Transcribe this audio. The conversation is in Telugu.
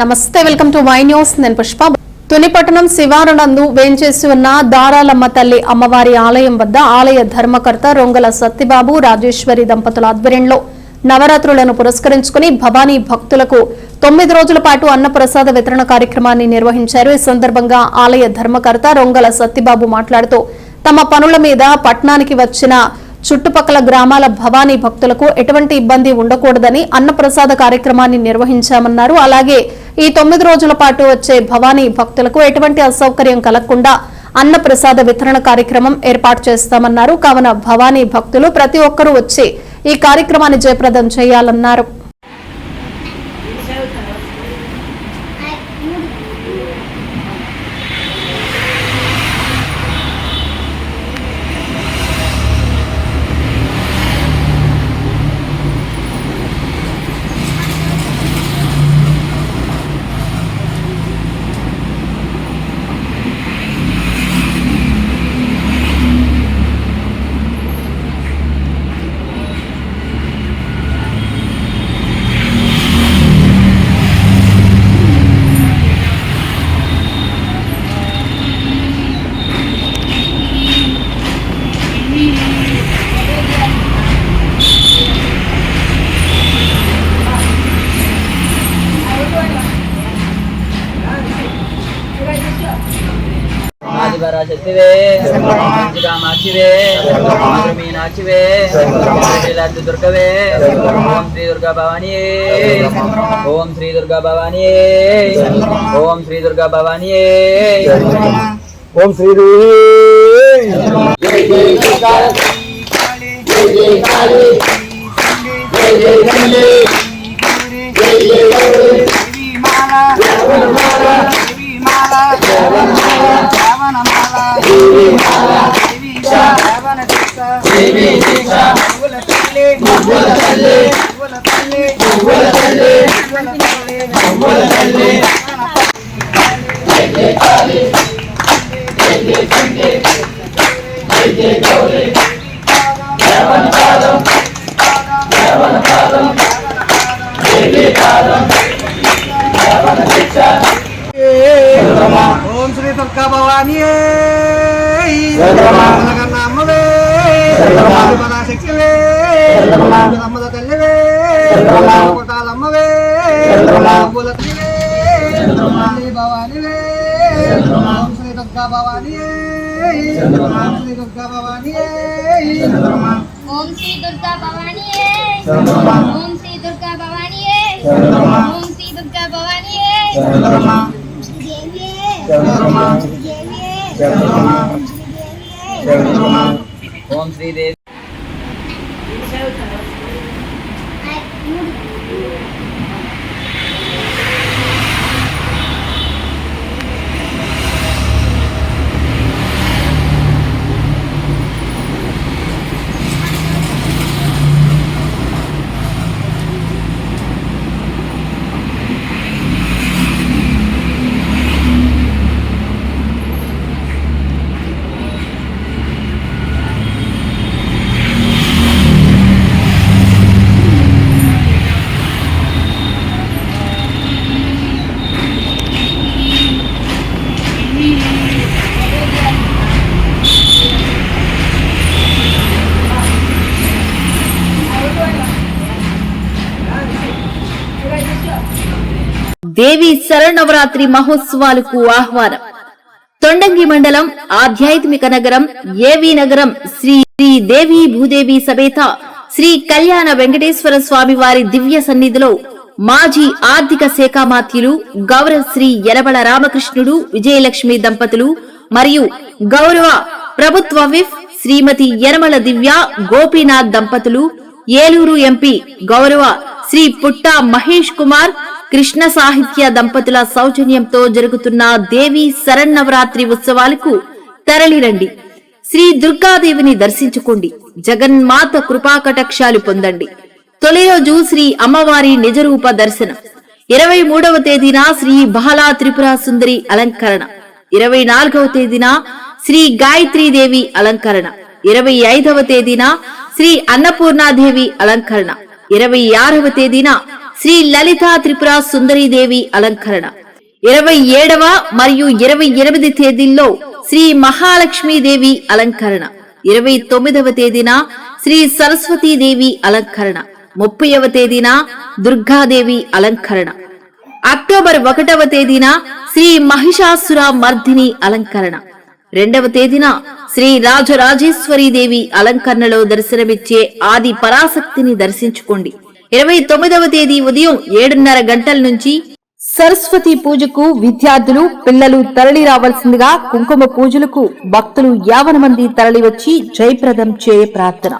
నమస్తే వెల్కమ్ టు వై న్యూస్. నేను పుష్ప. తునిపట్టణం శివారునందు వేంచేసి ఉన్న దారాలమ్మ తల్లి అమ్మవారి ఆలయం వద్ద ఆలయ ధర్మకర్త రొంగల సత్తిబాబు రాజేశ్వరి దంపతుల ఆధ్వర్యంలో నవరాత్రులను పురస్కరించుకుని భవానీ భక్తులకు తొమ్మిది రోజుల పాటు అన్నప్రసాద వితరణ కార్యక్రమాన్ని నిర్వహించారు. ఈ సందర్భంగా ఆలయ ధర్మకర్త రొంగల సత్తిబాబు మాట్లాడుతూ తమ పనుల మీద పట్నానికి వచ్చిన చుట్టుపక్కల గ్రామాల భవానీ భక్తులకు ఎటువంటి ఇబ్బంది ఉండకూడదని అన్నప్రసాద కార్యక్రమాన్ని నిర్వహించామన్నారు. అలాగే ఈ తొమ్మిది రోజుల పాటు వచ్చే భవానీ భక్తులకు ఎటువంటి అసౌకర్యం కలగకుండా అన్నప్రసాద వితరణ కార్యక్రమం ఏర్పాటు చేస్తామన్నారు. కావున భవానీ భక్తులు ప్రతి ఒక్కరూ వచ్చి ఈ కార్యక్రమాన్ని జయప్రదం చేయాలన్నారు. ఆదిపరాశక్తివే మంచికామాక్షివే మీనాక్షివే శ్రీలాద్రి దుర్గవే ఓం శ్రీ దుర్గా భవానీ ఓం శ్రీ దుర్గా భవానీ ఓం శ్రీ దుర్గా భవానీ ఓం శ్రీ ఓం శ్రీ దుర్గా భవానీ అమ్మవే శక్తివే అమ్మద తల్లివే కొట్టాలమ్మవే అమ్ముల తల్లివే తల్లి భవానీవే ఓం శ్రీ దుర్గా భవానీ ఓం శ్రీ దుర్గా భవానీ ఓం శ్రీ దుర్గా భవానీయే ఓం శ్రీ దుర్గా భవానీయే ఓం శ్రీ దుర్గా భవానీయే దేవియే దేవియే దేవియే ఓం శ్రీదేవి దేవి శరణవరాత్రి మహోత్సవాలకు ఆహ్వానం. తొండంగి మండలం ఆధ్యాత్మిక నగరం ఏవి నగరం శ్రీ శ్రీ దేవి భూదేవి సమేత శ్రీ కళ్యాణ వెంకటేశ్వర స్వామి వారి దివ్య సన్నిధిలో మాజీ ఆర్థిక శాఖ మాత్యులు గౌరవ శ్రీ యనబల రామకృష్ణుడు విజయలక్ష్మి దంపతులు మరియు గౌరవ ప్రభుత్వ విఫ్ శ్రీమతి యనమల దివ్య గోపీనాథ్ దంపతులు ఏలూరు ఎంపీ గౌరవ శ్రీ పుట్టా మహేష్ కుమార్ కృష్ణ సాహిత్య దంపతుల సౌజన్యంతో జరుగుతున్న దేవి శరన్నవరాత్రి ఉత్సవాలకు తరలిరండి. శ్రీ దుర్గాదేవిని దర్శించుకోండి. జగన్మాత కృపాకటాక్షాలు పొందండి. తొలి రోజు శ్రీ అమ్మవారి నిజరూప దర్శనం. ఇరవై మూడవ తేదీన శ్రీ బహలా త్రిపుర సుందరి అలంకరణ. ఇరవై నాలుగవ తేదీన శ్రీ గాయత్రీదేవి అలంకరణ. ఇరవై ఐదవ తేదీన శ్రీ అన్నపూర్ణాదేవి అలంకరణ. ఇరవై ఆరవ తేదీన శ్రీ లలితా త్రిపుర సుందరీదేవి అలంకరణ. ఇరవై ఏడవ మరియు ఇరవై ఎనిమిది తేదీల్లో శ్రీ మహాలక్ష్మీదేవి అలంకరణ. ఇరవై తొమ్మిదవ తేదీన శ్రీ సరస్వతీదేవి అలంకరణ. ముప్పైవ తేదీన దుర్గాదేవి అలంకరణ. అక్టోబర్ ఒకటవ తేదీన శ్రీ మహిషాసుర మర్దిని అలంకరణ. రెండవ తేదీన శ్రీ రాజరాజేశ్వరీదేవి అలంకరణలో దర్శనమిచ్చే ఆది పరాశక్తిని దర్శించుకోండి. ఇరవై తొమ్మిదవ తేదీ ఉదయం ఏడున్నర గంటల నుంచి సరస్వతి పూజకు విద్యార్థులు పిల్లలు తరలి రావాల్సిందిగా కుంకుమ పూజలకు భక్తులు యావన మంది తరలి వచ్చి జయప్రదం చేయ ప్రార్థన.